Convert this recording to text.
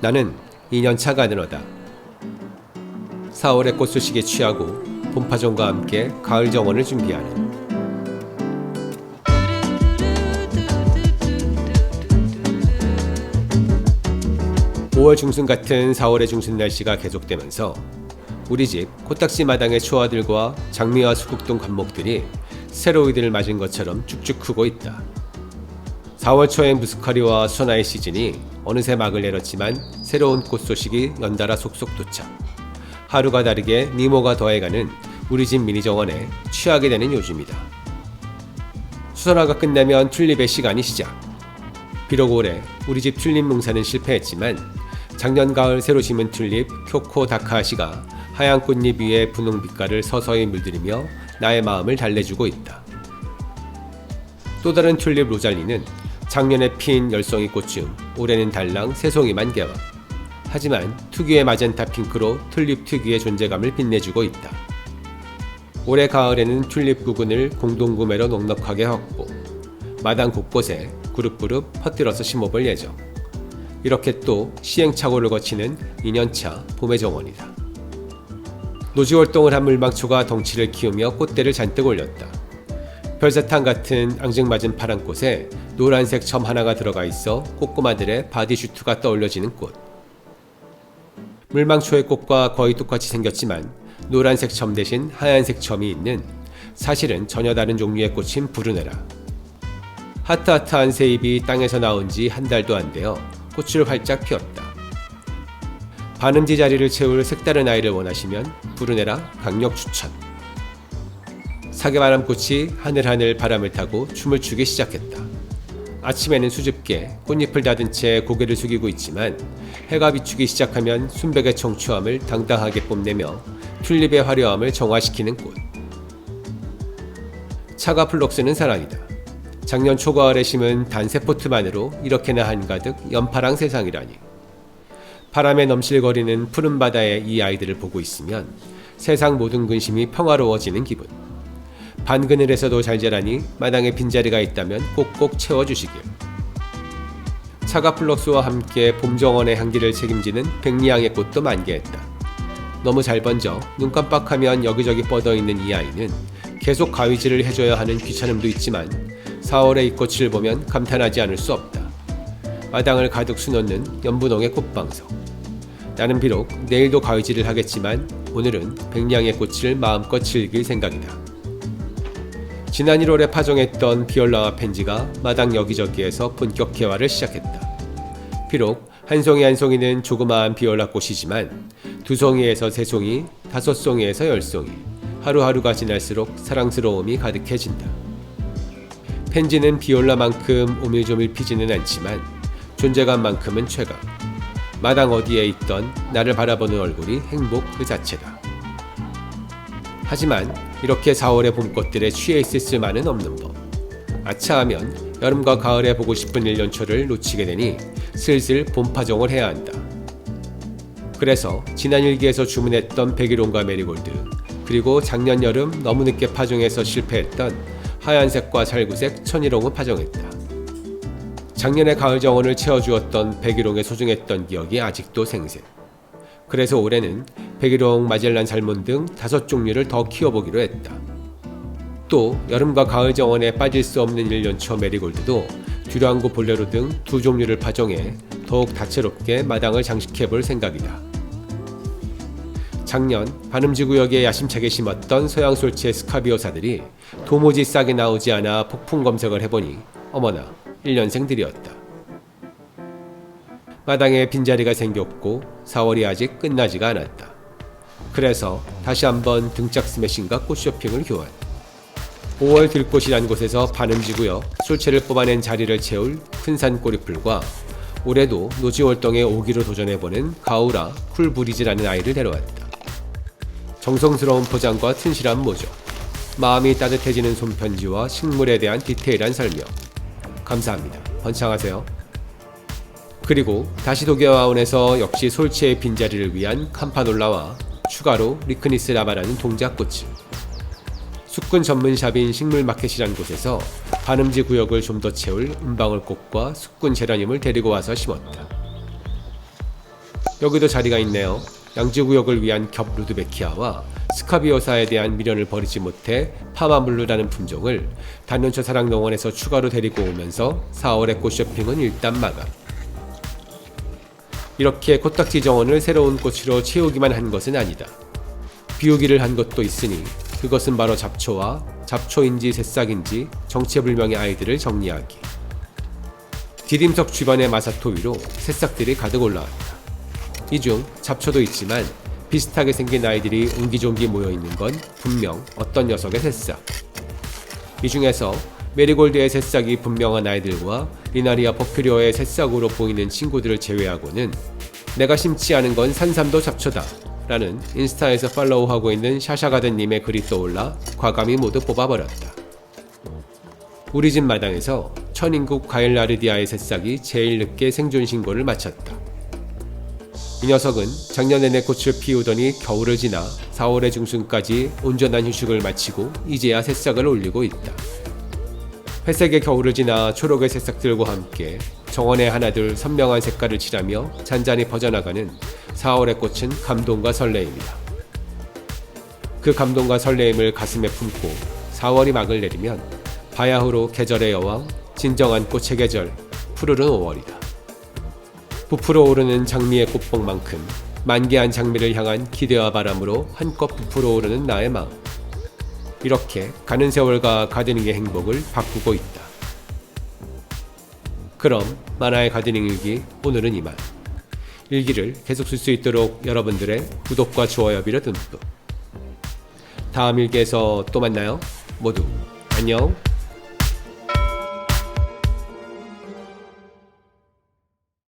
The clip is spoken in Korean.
나는 2년차 가드너다. 4월의 꽃소식에 취하고 봄파종과 함께 가을 정원을 준비하는 5월 중순 같은 4월의 중순 날씨가 계속되면서 우리 집 코딱지 마당의 초아들과 장미와 수국동 관목들이 스테로이드를 맞은 것처럼 쭉쭉 크고 있다. 4월 초의 무스카리와 소나의 시즌이 어느새 막을 내렸지만 새로운 꽃 소식이 연달아 속속 도착. 하루가 다르게 미모가 더해가는 우리 집 미니 정원에 취하게 되는 요즘이다. 수선화가 끝나면 튤립의 시간이 시작. 비록 올해 우리 집 튤립 농사는 실패했지만 작년 가을 새로 심은 튤립 쿄코 다카시가 하얀 꽃잎 위에 분홍 빛깔을 서서히 물들이며 나의 마음을 달래주고 있다. 또 다른 튤립 로잘리는 작년에 핀 열송이 꽃중 올해는 달랑 세 송이 만 개화. 하지만 특유의 마젠타 핑크로 튤립 특유의 존재감을 빛내주고 있다. 올해 가을에는 튤립 구근을 공동구매로 넉넉하게 확보. 마당 곳곳에 그룹그룹 퍼뜨려서 심어볼 예정. 이렇게 또 시행착오를 거치는 2년차 봄의 정원이다. 노지 활동을 한 물망초가 덩치를 키우며 꽃대를 잔뜩 올렸다. 별사탕 같은 앙증맞은 파란 꽃에 노란색 점 하나가 들어가 있어 꼬꼬마들의 바디슈트가 떠올려지는 꽃. 물망초의 꽃과 거의 똑같이 생겼지만 노란색 점 대신 하얀색 점이 있는 사실은 전혀 다른 종류의 꽃인 부르네라. 하트하트한 새잎이 땅에서 나온 지 한 달도 안 되어 꽃을 활짝 피웠다. 반음지 자리를 채울 색다른 아이를 원하시면 부르네라 강력 추천. 사계바람꽃이 하늘하늘 바람을 타고 춤을 추기 시작했다. 아침에는 수줍게 꽃잎을 닫은 채 고개를 숙이고 있지만 해가 비추기 시작하면 순백의 청초함을 당당하게 뽐내며 튤립의 화려함을 정화시키는 꽃. 차가 플럭스는 사랑이다. 작년 초가을에 심은 단세포트만으로 이렇게나 한가득 연파랑 세상이라니. 바람에 넘실거리는 푸른 바다의 이 아이들을 보고 있으면 세상 모든 근심이 평화로워지는 기분. 반그늘에서도 잘 자라니 마당에 빈자리가 있다면 꼭꼭 채워주시길. 차가 플럭스와 함께 봄정원의 향기를 책임지는 백리향의 꽃도 만개했다. 너무 잘 번져 눈 깜빡하면 여기저기 뻗어있는 이 아이는 계속 가위질을 해줘야 하는 귀찮음도 있지만 4월의 이 꽃을 보면 감탄하지 않을 수 없다. 마당을 가득 수놓는 연분홍의 꽃방석. 나는 비록 내일도 가위질을 하겠지만 오늘은 백량의 꽃을 마음껏 즐길 생각이다. 지난 1월에 파종했던 비올라와 펜지가 마당 여기저기에서 본격 개화를 시작했다. 비록 한 송이 한 송이는 조그마한 비올라 꽃이지만 두 송이에서 세 송이, 다섯 송이에서 열 송이, 하루하루가 지날수록 사랑스러움이 가득해진다. 펜지는 비올라만큼 오밀조밀 피지는 않지만 존재감만큼은 최강. 마당 어디에 있던 나를 바라보는 얼굴이 행복 그 자체다. 하지만 이렇게 4월의 봄꽃들에 취해 있을 수만은 없는 법. 아차하면 여름과 가을에 보고 싶은 일년초를 놓치게 되니 슬슬 봄 파종을 해야 한다. 그래서 지난 일기에서 주문했던 백일홍과 메리골드, 그리고 작년 여름 너무 늦게 파종해서 실패했던 하얀색과 살구색 천일홍을 파종했다. 작년에 가을 정원을 채워주었던 백일홍의 소중했던 기억이 아직도 생생. 그래서 올해는 백일홍, 마젤란 살몬 등 다섯 종류를 더 키워보기로 했다. 또 여름과 가을 정원에 빠질 수 없는 일년초 메리골드도 듀랑고 볼레로 등 두 종류를 파종해 더욱 다채롭게 마당을 장식해볼 생각이다. 작년 반음지 구역에 야심차게 심었던 서양 솔치의 스카비오사들이 도무지 싹이 나오지 않아 폭풍 검색을 해보니 어머나 1년생들이었다. 마당에 빈자리가 생겼고 4월이 아직 끝나지가 않았다. 그래서 다시 한번 등짝 스매싱과 꽃쇼핑을 교환. 5월 들꽃이란 곳에서 반음지구역 솔체를 뽑아낸 자리를 채울 큰산 꼬리풀과 올해도 노지월동에 오기로 도전해보는 가우라 쿨브리즈라는 아이를 데려왔다. 정성스러운 포장과 튼실한 모조, 마음이 따뜻해지는 손편지와 식물에 대한 디테일한 설명. 감사합니다. 번창하세요. 그리고 다시 도계화원에서 역시 솔체의 빈자리를 위한 캄파놀라와 추가로 리크니스 라바라는 동작꽃을 숙군 전문 샵인 식물마켓이란 곳에서 반음지 구역을 좀 더 채울 은방울꽃과 숙군 제라늄을 데리고 와서 심었다. 여기도 자리가 있네요. 양지 구역을 위한 겹 루드베키아와 스카비오사에 대한 미련을 버리지 못해 파마블루라는 품종을 단연초 사랑농원에서 추가로 데리고 오면서 4월의 꽃쇼핑은 일단 마감. 이렇게 코딱지 정원을 새로운 꽃으로 채우기만 한 것은 아니다. 비우기를 한 것도 있으니 그것은 바로 잡초와 잡초인지 새싹인지 정체불명의 아이들을 정리하기. 디딤석 주변의 마사토 위로 새싹들이 가득 올라왔다. 이 중 잡초도 있지만 비슷하게 생긴 아이들이 옹기종기 모여 있는 건 분명 어떤 녀석의 새싹. 이 중에서 메리골드의 새싹이 분명한 아이들과 리나리아 퍼큐리어의 새싹으로 보이는 친구들을 제외하고는 내가 심지 않은 건 산삼도 잡초다. 라는 인스타에서 팔로우하고 있는 샤샤가든님의 글이 떠올라 과감히 모두 뽑아버렸다. 우리 집 마당에서 천인국 가일라르디아의 새싹이 제일 늦게 생존 신고를 마쳤다. 이 녀석은 작년 내내 꽃을 피우더니 겨울을 지나 4월의 중순까지 온전한 휴식을 마치고 이제야 새싹을 올리고 있다. 회색의 겨울을 지나 초록의 새싹들과 함께 정원에 하나둘 선명한 색깔을 칠하며 잔잔히 퍼져나가는 4월의 꽃은 감동과 설레임이다. 그 감동과 설레임을 가슴에 품고 4월이 막을 내리면 바야흐로 계절의 여왕, 진정한 꽃의 계절, 푸르른 5월이다. 부풀어 오르는 장미의 꽃봉만큼 만개한 장미를 향한 기대와 바람으로 한껏 부풀어 오르는 나의 마음. 이렇게 가는 세월과 가드닝의 행복을 바꾸고 있다. 그럼 만화의 가드닝 일기 오늘은 이만. 일기를 계속 쓸 수 있도록 여러분들의 구독과 좋아요비를 듬뿍. 다음 일기에서 또 만나요. 모두 안녕.